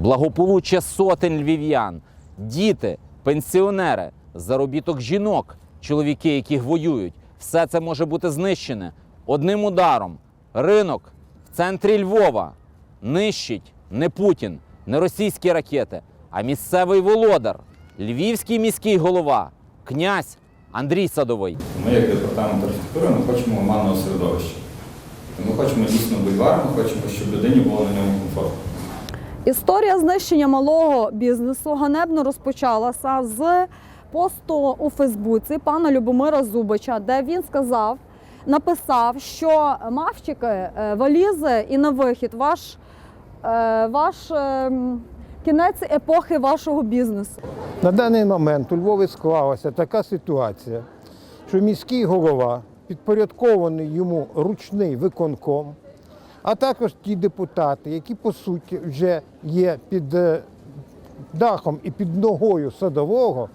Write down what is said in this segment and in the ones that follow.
благополуччя сотень львів'ян, діти, пенсіонери, заробіток жінок, чоловіки, яких воюють, все це може бути знищене одним ударом. Ринок в центрі Львова нищить не Путін, не російські ракети, а місцевий володар, львівський міський голова, князь Андрій Садовий. Ми, як департамент архітектури, ми хочемо оманного середовища. Ми хочемо дійсно бульвар, ми хочемо, щоб людині було на ньому комфортно. Історія знищення малого бізнесу ганебно розпочалася з посту у Фейсбуці пана Любомира Зубича, де він сказав, написав, що мавчики, е, валізи і на вихід ваш, е, ваш е, кінець епохи вашого бізнесу. На даний момент у Львові склалася така ситуація, що міський голова, підпорядкований йому ручний виконком, а також ті депутати, які по суті вже є під е, дахом і під ногою садового,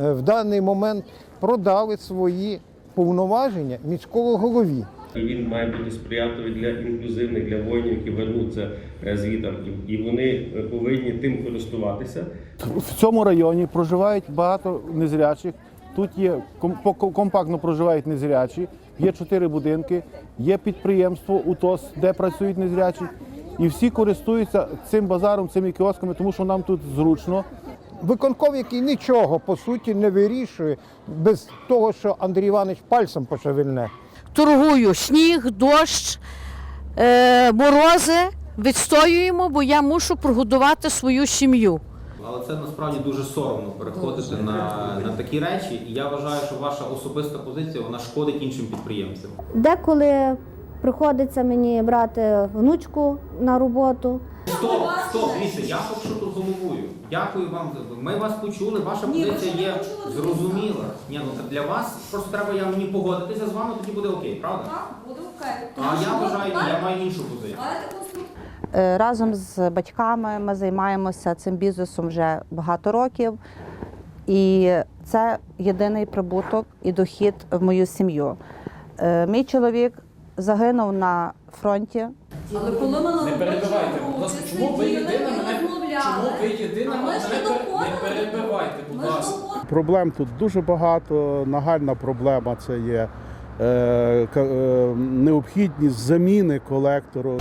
е, в даний момент продали свої повноваження міського голові. Він має бути сприятливий для інклюзивних, для воїнів, які вернуться е. І- І вони повинні тим користуватися. В цьому районі проживають багато незрячих. Тут є ком- компактно проживають незрячі, є чотири будинки, є підприємство УТОС, де працюють незрячі. І всі користуються цим базаром, цими кіосками, тому що нам тут зручно. Виконком, який нічого по суті не вирішує, без того, що Андрій Іванович пальцем пошевельне. торгую сніг, дощ, е, морози. Відстоюємо, бо я мушу прогодувати свою сім'ю. Але це насправді дуже соромно переходити на, на такі речі. І я вважаю, що ваша особиста позиція вона шкодить іншим підприємцям. Деколи приходиться мені брати внучку на роботу. Стоп, стоп, дивіться, я що тут головую. Дякую вам. Ми вас почули, ваша позиція є зрозуміла. Ні, ну для вас просто треба я мені погодитися з вами, тоді буде окей, правда? Так, Буде окей. А я вважаю, я маю іншу позицію. Е, Разом з батьками ми займаємося цим бізнесом вже багато років, і це єдиний прибуток і дохід в мою сім'ю. Е, Мій чоловік загинув на фронті. Але коли ми Не перебивайте, будь ласка, чому ви єдина мене чому ви єдина мене не перебивайте, будь ласка. Проблем тут дуже багато. Нагальна проблема це є е, е, необхідність заміни колектору.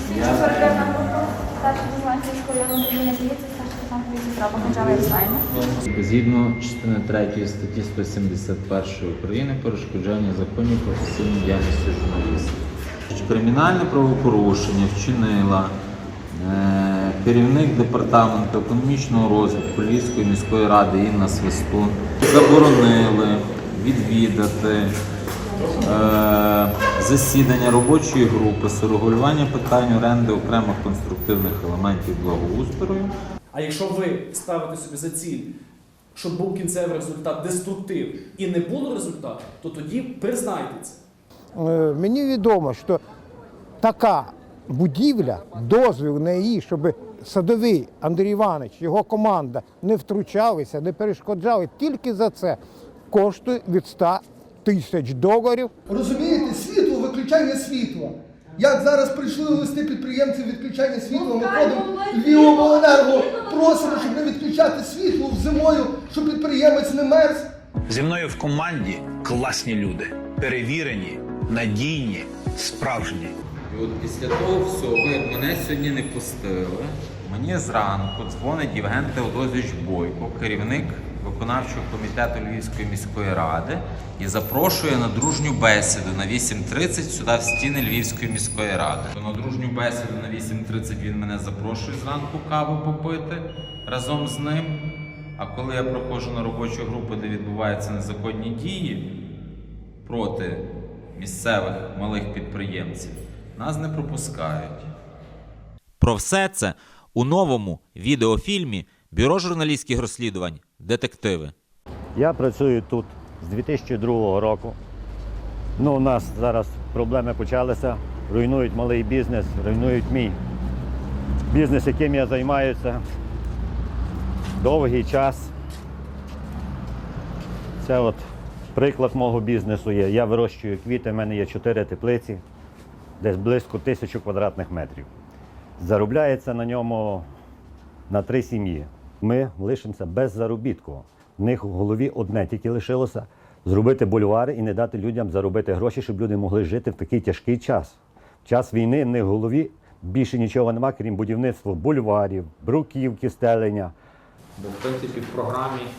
Згідно частини 3 статті 171 України перешкоджання законів професійної діяльності журналістів. Кримінальне правопорушення вчинила е, керівник департаменту економічного розвитку Львівської міської ради Інна Свистун. Заборонили відвідати е, засідання робочої групи з урегулювання питань оренди окремих конструктивних елементів благоустрою. А якщо ви ставите собі за ціль, щоб був кінцевий результат деструктив і не було результату, то тоді признайте це. Е, Мені відомо, що така будівля, дозвіл на її, щоб садовий Андрій Іванович, його команда не втручалися, не перешкоджали, тільки за це коштує від 100 тисяч доларів. Розумієте, світло, виключання світла. Як зараз прийшли листи підприємців відключання світла, ми ходимо Львівобленерго, просимо, щоб не відключати світло зимою, щоб підприємець не мерз. Зі мною в команді класні люди, перевірені, надійні, справжні. І от після того всього, як мене сьогодні не пустили, мені зранку дзвонить Євген Теодозович Бойко, керівник виконавчого комітету Львівської міської ради, і запрошує на дружню бесіду на 8.30 сюди в стіни Львівської міської ради. На дружню бесіду на 8.30 він мене запрошує зранку каву попити разом з ним. А коли я проходжу на робочу групу, де відбуваються незаконні дії, проти місцевих малих підприємців нас не пропускають. Про все це у новому відеофільмі Бюро журналістських розслідувань Детективи. Я працюю тут з 2002 року. Ну, у нас зараз проблеми почалися. Руйнують малий бізнес, руйнують мій бізнес, яким я займаюся довгий час. Це от приклад мого бізнесу є. Я вирощую квіти, в мене є чотири теплиці, десь близько тисячу квадратних метрів. Заробляється на ньому на три сім'ї. Ми лишимося без заробітку. В них в голові одне тільки лишилося зробити бульвари і не дати людям заробити гроші, щоб люди могли жити в такий тяжкий час. В час війни в них в голові більше нічого нема, крім будівництва бульварів, бруківки, стелення. Бо в принципі в програмі е,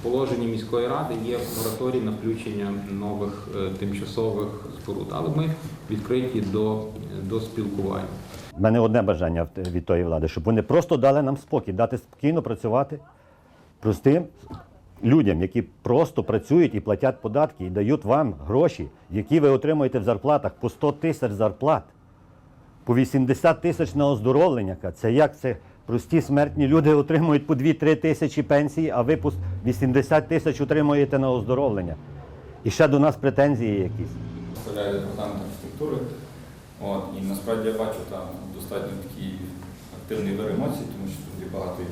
в положенні міської ради є мораторій на включення нових е, тимчасових споруд. Але ми відкриті до, до спілкування. У мене одне бажання від тої влади, щоб вони просто дали нам спокій, дати спокійно працювати простим людям, які просто працюють і платять податки, і дають вам гроші, які ви отримуєте в зарплатах по 100 тисяч зарплат, по 80 тисяч на оздоровлення. Це як це прості смертні люди отримують по 2-3 тисячі пенсії, а ви по 80 тисяч отримуєте на оздоровлення. І ще до нас претензії якісь. Представляю департамент архітектури. От, і насправді я бачу там достатньо такий активний вир емоцій, тому що тут є багато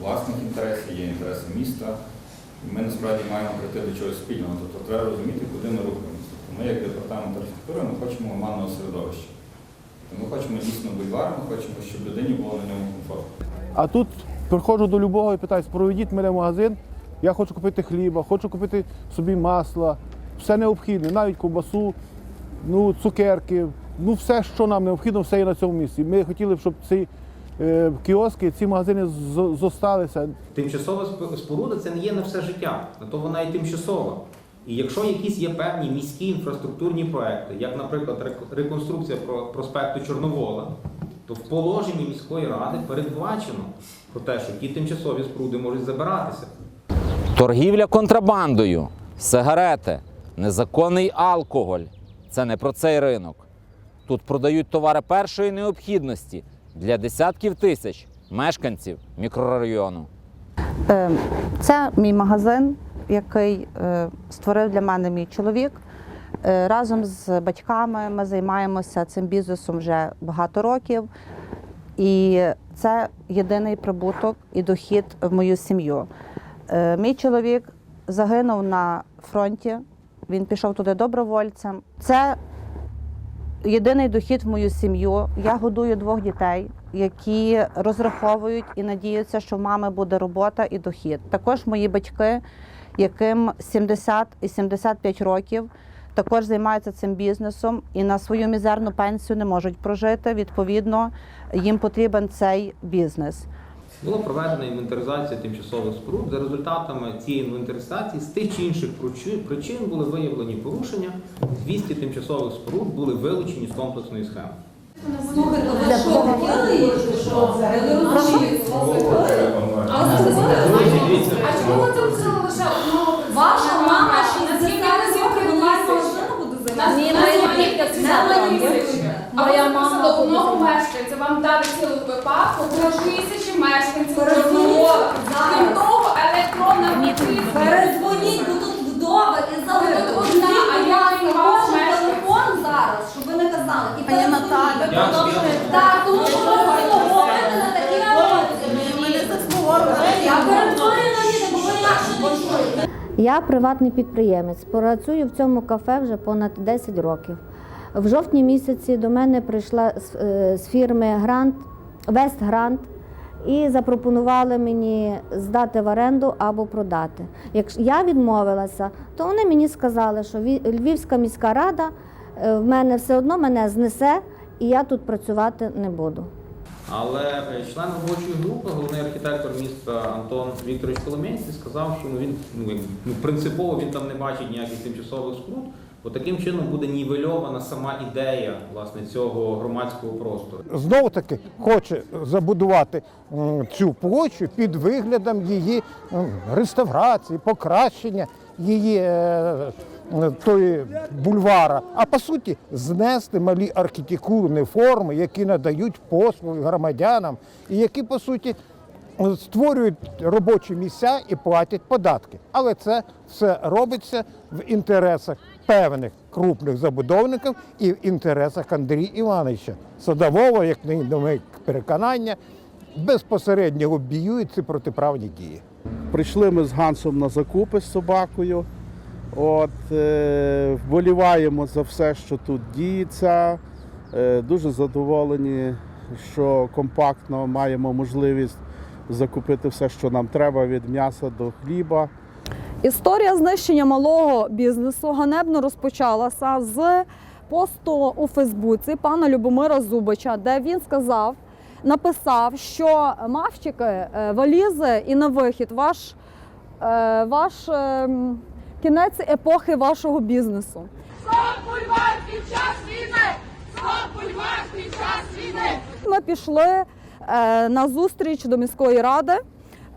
власних інтересів, є інтереси міста. І ми насправді маємо прийти до чогось спільного. Тобто треба розуміти, куди ми рухаємося. Тобто ми, як департамент архітектури, ми хочемо оманного середовища. Тобто ми хочемо дійсно бульвар, ми хочемо, щоб людині було на ньому комфортно. А тут приходжу до любого і питаюсь, проведіть мене в магазин, я хочу купити хліба, хочу купити собі масла, все необхідне, навіть ковбасу, ну, цукерки, ну все, що нам необхідно, все є на цьому місці. Ми хотіли б, щоб ці е, кіоски, ці магазини з- зосталися. Тимчасова сп- споруда це не є на все життя, на то вона і тимчасова. І якщо якісь є певні міські інфраструктурні проекти, як, наприклад, рек- реконструкція про- проспекту Чорновола, то в положенні міської ради передбачено про те, що ті тимчасові споруди можуть забиратися. Торгівля контрабандою, сигарети, незаконний алкоголь це не про цей ринок. Тут продають товари першої необхідності для десятків тисяч мешканців мікрорайону. Е, Це мій магазин, який е, створив для мене мій чоловік. Е, Разом з батьками ми займаємося цим бізнесом вже багато років. І це єдиний прибуток і дохід в мою сім'ю. Мій чоловік загинув на фронті, він пішов туди добровольцем. Це єдиний дохід в мою сім'ю. Я годую двох дітей, які розраховують і надіються, що в мами буде робота і дохід. Також мої батьки, яким 70 і 75 років, також займаються цим бізнесом і на свою мізерну пенсію не можуть прожити. Відповідно, їм потрібен цей бізнес. Була проведена інвентаризація тимчасових споруд. За результатами цієї інвентаризації з тих чи інших причин були виявлені порушення. 200 тимчасових споруд були вилучені з комплексної схеми. Слухайте, ви що, хотіли чи що? А чому ви це взяли лише одного Ваша мама Наскільки 60 я років не вона знаю, машину буде займатися? Моя мама одного мешканця вам дали цілу випадку про тисячі мешканців Перезвоніть Крім того, електронна підписка. Перезвоніть, бо тут вдова і залишити Одна, одна, а я мешкаю. телефон зараз, щоб ви не казали. І Пані Наталя. Я- я- Так, тому що ви заслуговуєте на такі емоції. Ми не заслуговуємо. Я перетворюю на бо ви інакше не чуєте. Я приватний підприємець. Працюю в цьому кафе вже понад 10 років. В жовтні місяці до мене прийшла з, е, фірми Грант, Вест Грант і запропонували мені здати в оренду або продати. Якщо я відмовилася, то вони мені сказали, що Ві- Львівська міська рада е, в мене все одно мене знесе, і я тут працювати не буду. Але е, член робочої групи, головний архітектор міста Антон Вікторович Коломейський сказав, що ну, він ну, ну, принципово він там не бачить ніяких тимчасових споруд, бо таким чином буде нівельована сама ідея власне цього громадського простору. знову таки хоче забудувати цю площу під виглядом її реставрації, покращення її е, е, тої бульвара, а по суті знести малі архітектурні форми, які надають послуги громадянам, і які по суті створюють робочі місця і платять податки. Але це все робиться в інтересах певних крупних забудовників і в інтересах Андрія Івановича Садового, як на переконання, безпосередньо лобіюють ці протиправні дії. Прийшли ми з Гансом на закупи з собакою. От, е, вболіваємо за все, що тут діється. Е, дуже задоволені що компактно маємо можливість закупити все, що нам треба від м'яса до хліба. Історія знищення малого бізнесу ганебно розпочалася з посту у Фейсбуці пана Любомира Зубича, де він сказав, написав, що мавчики, е, валізи і на вихід ваш, е, ваш е, кінець епохи вашого бізнесу. Стоп бульвар під час війни! Стоп бульвар під час війни! Ми пішли на зустріч до міської ради.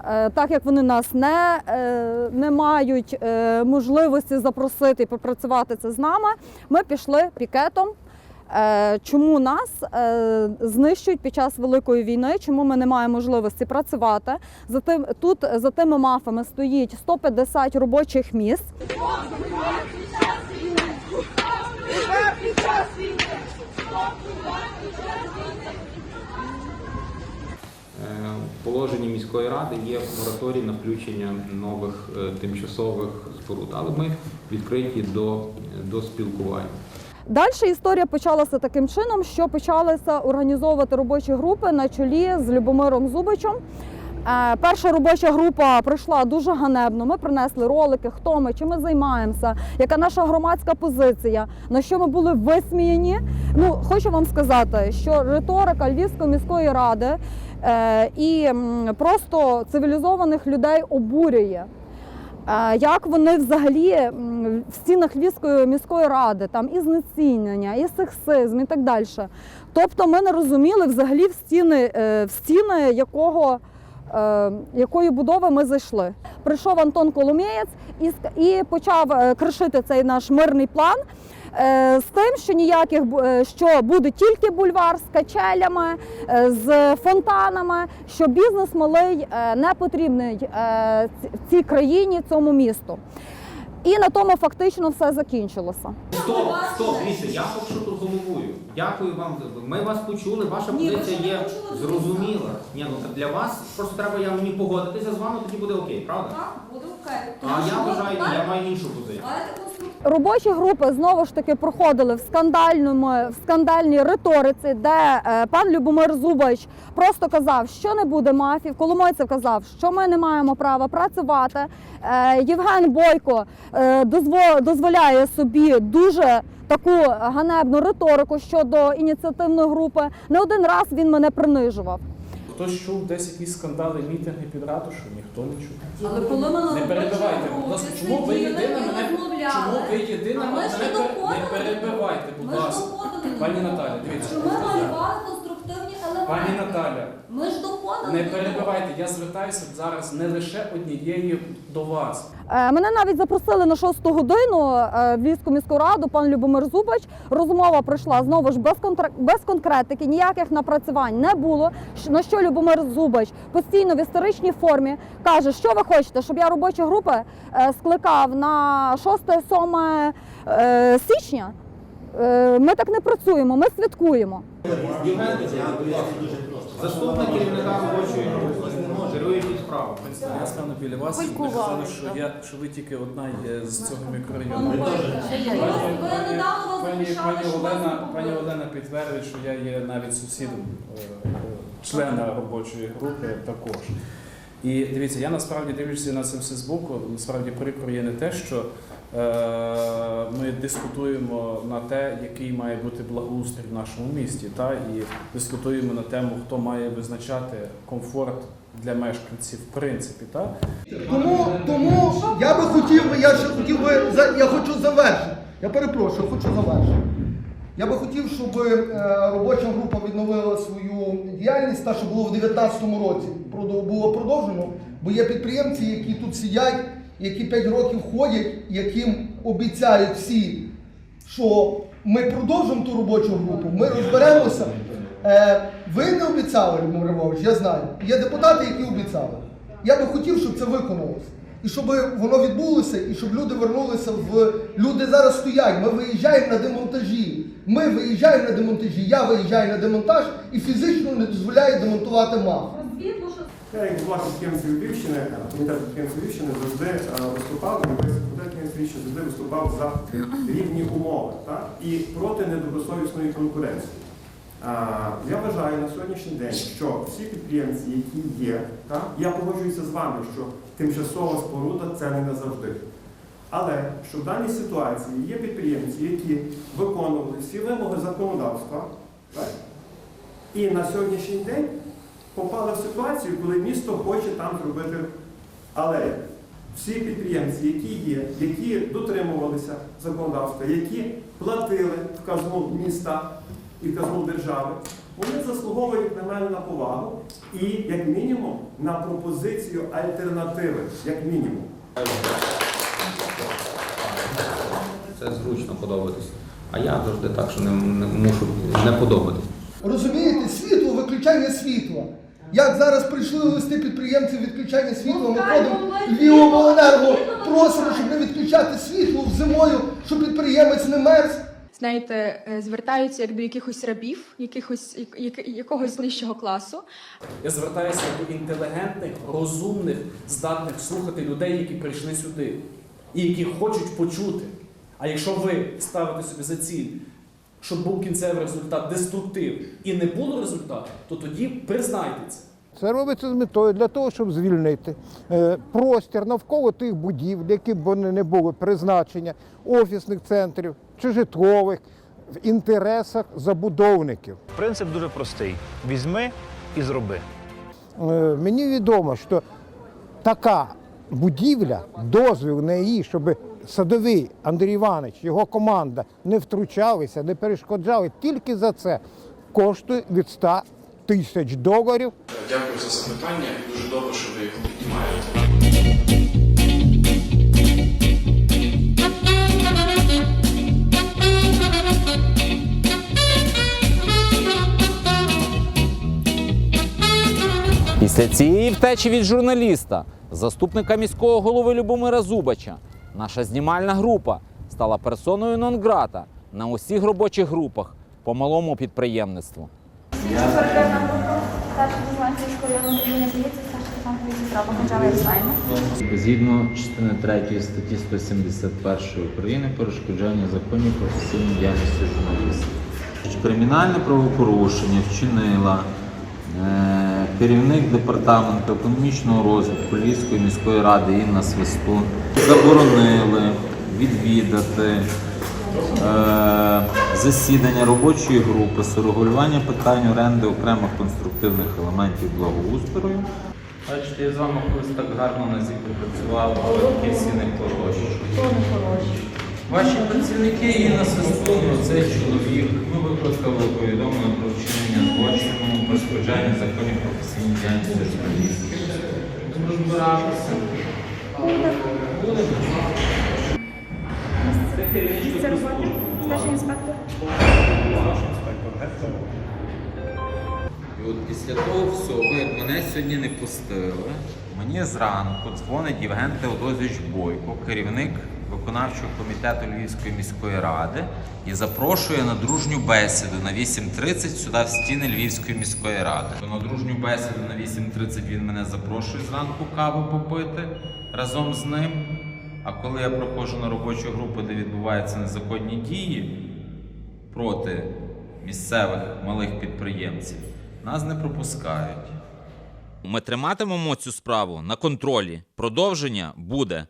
Е, Так як вони нас не, е, не мають е, можливості запросити і попрацювати це з нами, ми пішли пікетом. Чому нас знищують під час великої війни? Чому ми не маємо можливості працювати? За тим тут за тими мафами стоїть 150 робочих місць. Стоп бульвар під час війни! Стоп бульвар під час війни! Е, В положенні міської ради є мораторій на включення нових е, тимчасових споруд, але ми відкриті до, до спілкування. Далі історія почалася таким чином, що почалися організовувати робочі групи на чолі з Любомиром Зубичем. Е, Перша робоча група пройшла дуже ганебно. Ми принесли ролики, хто ми, чим ми займаємося, яка наша громадська позиція, на що ми були висміяні. Ну, хочу вам сказати, що риторика Львівської міської ради і просто цивілізованих людей обурює. Е, Як вони взагалі в стінах Львівської міської ради, там і знецінення, і сексизм, і так далі. Тобто ми не розуміли взагалі в стіни, е, в стіни якого, е, якої будови ми зайшли. Прийшов Антон Коломієць і, почав е, кришити цей наш мирний план. е, З тим, що ніяких е, що буде тільки бульвар з качелями, з фонтанами, що бізнес малий не потрібний в цій країні, цьому місту. І на тому фактично все закінчилося. Стоп, стоп, дивіться, я поки що. Дякую вам. Ми вас почули, ваша позиція є зрозуміла. Ні, ну так для вас просто треба я мені погодитися з вами, тоді буде окей, правда? Так, буде окей. А я вважаю, я маю іншу позицію. Робочі групи знову ж таки проходили в скандальному в скандальній риториці, де е, пан Любомир Зубач просто казав, що не буде мафів. Коломойцев казав, що ми не маємо права працювати. Е, Євген Бойко е, дозволяє собі дуже таку ганебну риторику щодо ініціативної групи. Не один раз він мене принижував. Хтось чув десь якісь скандали, мітинги під ратушу? Ніхто не чув. Але коли ми Не перебивайте, будь ласка, чому ви єдина мене чому ви єдина мене не перебивайте, будь ласка. Пані Наталі, дивіться. Чому ми елементи. Пані Наталя, Ми ж доходили. не перебивайте, я звертаюся зараз не лише однією до вас. Е, Мене навіть запросили на шосту годину е, в Львівську міську раду, пан Любомир Зубач. Розмова пройшла знову ж без контра- без конкретики, ніяких напрацювань не було. На що Любомир Зубач постійно в історичній формі каже, що ви хочете, щоб я робочі групи е, скликав на 6-7 е, січня. Е, Ми так не працюємо, ми святкуємо. Заступник керівника робочої групи, керуючий справу. Я стану біля вас ви казали, що я що ви тільки одна є з цього мікрорайону. Пані, пані Олена, пані Олена підтвердить, що я є навіть сусідом е, члена робочої групи також. І дивіться, я насправді дивлюся на це все збоку. Насправді прикро є не те, що ми дискутуємо на те, який має бути благоустрій в нашому місті, та і дискутуємо на тему, хто має визначати комфорт для мешканців, в принципі, та Тому, тому я би хотів я ще хотів би, я хочу завершити. Я перепрошую, хочу завершити. Я би хотів, щоб е, робоча група відновила свою діяльність, та що було в 2019 році, було продовжено, бо є підприємці, які тут сидять, які 5 років ходять, яким обіцяють всі, що ми продовжимо ту робочу групу, ми розберемося. Е, ви не обіцяли, Любомир Львович, я знаю. Є депутати, які обіцяли. Я би хотів, щоб це виконалося. І щоб воно відбулося, і щоб люди вернулися в. Люди зараз стоять. Ми виїжджаємо на демонтажі. Ми виїжджаємо на демонтажі, я виїжджаю на демонтаж і фізично не дозволяю демонтувати МАФ. Я як підприємців Львівщини, комітет підприємців Львівщини завжди е, виступав, комітет підприємців завжди виступав за рівні умови так? і проти недобросовісної конкуренції. Я вважаю на сьогоднішній день, що всі підприємці, які є, так, я погоджуюся з вами, що тимчасова споруда це не назавжди. Але що в даній ситуації є підприємці, які виконували всі вимоги законодавства, так, і на сьогоднішній день попали в ситуацію, коли місто хоче там зробити алею. Всі підприємці, які є, які дотримувалися законодавства, які платили в казну міста і в казну держави, вони заслуговують на мене на повагу і, як мінімум, на пропозицію альтернативи, як мінімум. Це зручно подобатись. А я завжди так, що не, не мушу не подобатись. Розумієте, світло, виключання світла. Як зараз прийшли листи підприємців відключання світла, ми Львівобленерго, просимо, щоб не відключати світло зимою, щоб підприємець не мерз. знаєте, е, звертаються як до якихось рабів, якихось як- як- якогось нижчого класу. Я звертаюся до інтелігентних, розумних, здатних слухати людей, які прийшли сюди, і які хочуть почути. А якщо ви ставите собі за ціль, щоб був кінцевий результат деструктив і не було результату, то тоді признайте це. Це робиться з метою для того, щоб звільнити е, простір навколо тих будівель, які б вони не були призначення офісних центрів чи житлових в інтересах забудовників. Принцип дуже простий: візьми і зроби. Е, Мені відомо, що така будівля, дозвіл на її, щоб садовий Андрій Іванович, його команда не втручалися, не перешкоджали, тільки за це коштує від 100 тисяч доларів. Дякую за запитання. Дуже добре, що ви його піднімаєте. Після цієї втечі від журналіста, заступника міського голови Любомира Зубача, наша знімальна група стала персоною нон-грата на усіх робочих групах по малому підприємництву. Згідно частини 3 статті 171 України перешкоджання законів професійній діяльності журналістів. Кримінальне правопорушення вчинила е, керівник департаменту економічного розвитку Львівської міської ради Інна Свистун. Заборонили відвідати е, засідання робочої групи з урегулювання питань оренди окремих конструктивних елементів благоустрою. Бачите, я з вами колись так гарно на зіпі працював, але такі всі не хороші. Ваші працівники і на свистуну, цей чоловік, ми викликали повідомлення про вчинення злочину, перешкоджання законів професійній діяльності журналістів. Будемо розбиратися. Будемо. Це керівничка служби. Старший інспектор. От після того всього, як мене сьогодні не пустили, мені зранку дзвонить Євген Теодозович Бойко, керівник виконавчого комітету Львівської міської ради, і запрошує на дружню бесіду на 8.30 сюди в стіни Львівської міської ради. На дружню бесіду на 8.30 він мене запрошує зранку каву попити разом з ним. А коли я проходжу на робочу групу, де відбуваються незаконні дії проти місцевих малих підприємців, нас не пропускають. Ми триматимемо цю справу на контролі. Продовження буде.